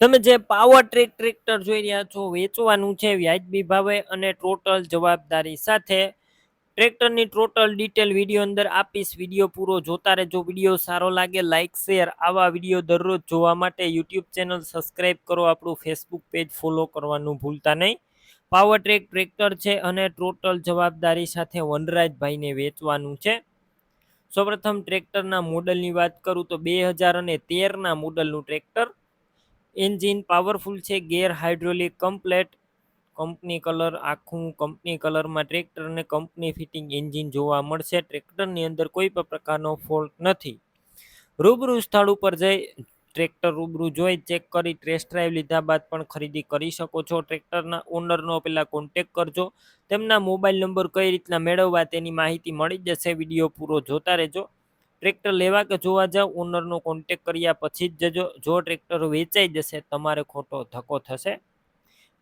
તમે જે power track tractor જોઈ રહ્યા છો, વેચવાનું છે વ્યાજબી ભાવે અને ટોટલ જવાબદારી સાથે. ટ્રેક્ટરની ટોટલ ડિટેલ વીડિયો અંદર આપીશ. વીડિયો પૂરો જોતા રહેજો. વીડિયો સારો લાગે લાઇક શેર આવા વીડિયો દરરોજ જોવા માટે યુટ્યુબ ચેનલ સબસ્ક્રાઈબ કરો. આપણું ફેસબુક પેજ ફોલો કરવાનું ભૂલતા નહીં. પાવર ટ્રેક ટ્રેક્ટર છે અને ટોટલ જવાબદારી સાથે વનરાજભાઈને વેચવાનું છે. સૌપ્રથમ ટ્રેક્ટરના મોડલની વાત કરું તો બે હજાર અને તેરના મોડલનું ટ્રેક્ટર એન્જિન પાવરફુલ છે, gear hydraulic, complete company colour, આખું કંપની કલરમાં ટ્રેક્ટરને કંપની ફિટિંગ એન્જિન જોવા મળશે. ટ્રેક્ટરની અંદર કોઈ પણ પ્રકારનો ફોલ્ટ નથી. રૂબરૂ સ્થળ ઉપર જઈ ટ્રેક્ટર રૂબરૂ જોઈ, ચેક કરી, ટેસ્ટ ડ્રાઈવ લીધા બાદ પણ ખરીદી કરી શકો છો. ટ્રેક્ટરના ઓનરનો પહેલાં કોન્ટેક કરજો. તેમના મોબાઈલ નંબર કઈ રીતના મેળવવા તેની માહિતી મળી જશે. વીડિયો પૂરો જોતા રહેજો. ટ્રેક્ટર લેવા કે જોવા જાવ ઓનરનો કોન્ટેક કર્યા પછી જ જજો. જો ટ્રેક્ટર વેચાઈ જશે, તમારે ખોટો ધક્કો થશે.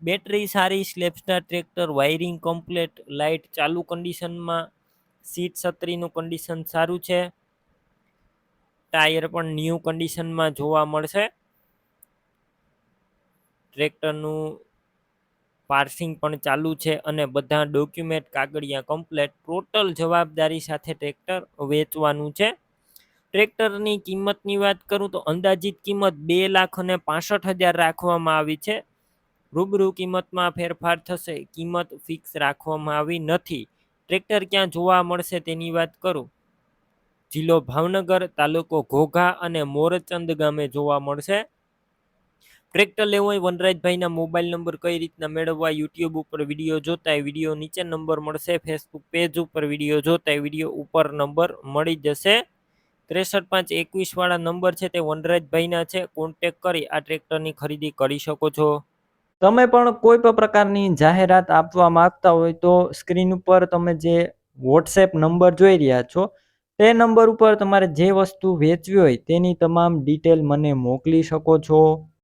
બેટરી સારી સ્લેબ્સના ટ્રેક્ટર વાયરિંગ કમ્પ્લેટ લાઇટ ચાલુ કન્ડિશનમાં સીટ છત્રીનું કન્ડિશન સારું છે. ટાયર પણ ન્યૂ કન્ડિશનમાં જોવા મળશે. ટ્રેક્ટરનું પાર્સિંગ પણ ચાલુ છે અને બધા ડોક્યુમેન્ટ કાગળિયા કમ્પ્લેટ ટોટલ જવાબદારી સાથે ટ્રેક્ટર વેચવાનું છે. ટ્રેક્ટરની કિંમતની વાત કરું તો અંદાજિત કિંમત બે લાખ અને પાસઠ હજાર રાખવામાં આવી છે. રૂબરૂ કિંમતમાં ફેરફાર થશે. કિંમત ફિક્સ રાખવામાં આવી નથી. ટ્રેક્ટર ક્યાં જોવા મળશે તેની વાત કરું. જિલ્લો ભાવનગર, તાલુકો ઘોઘા અને મોરચંદ ગામે જોવા મળશે. ટ્રેક્ટર લેવું હોય વનરાજભાઈના મોબાઈલ નંબર કઈ રીતના મેળવવા, યુટ્યુબ ઉપર વીડિયો જોતા હોય વીડિયો નીચે નંબર મળશે, ફેસબુક પેજ ઉપર વીડિયો જોતા હોય વીડિયો ઉપર નંબર મળી જશે. ત્રેસઠ પાંચ એકવીસ વાળા નંબર છે તે વનરાજભાઈના છે. કોન્ટેક કરી આ ટ્રેક્ટરની ખરીદી કરી શકો છો. તમે પણ કોઈ પણ પ્રકારની જાહેરાત આપવા માંગતા હોય તો સ્ક્રીન ઉપર તમે જે વોટ્સએપ નંબર જોઈ રહ્યા છો, તે નંબર ઉપર તમારે જે વસ્તુ વેચવી હોય તેની તમામ ડિટેલ મને મોકલી શકો છો.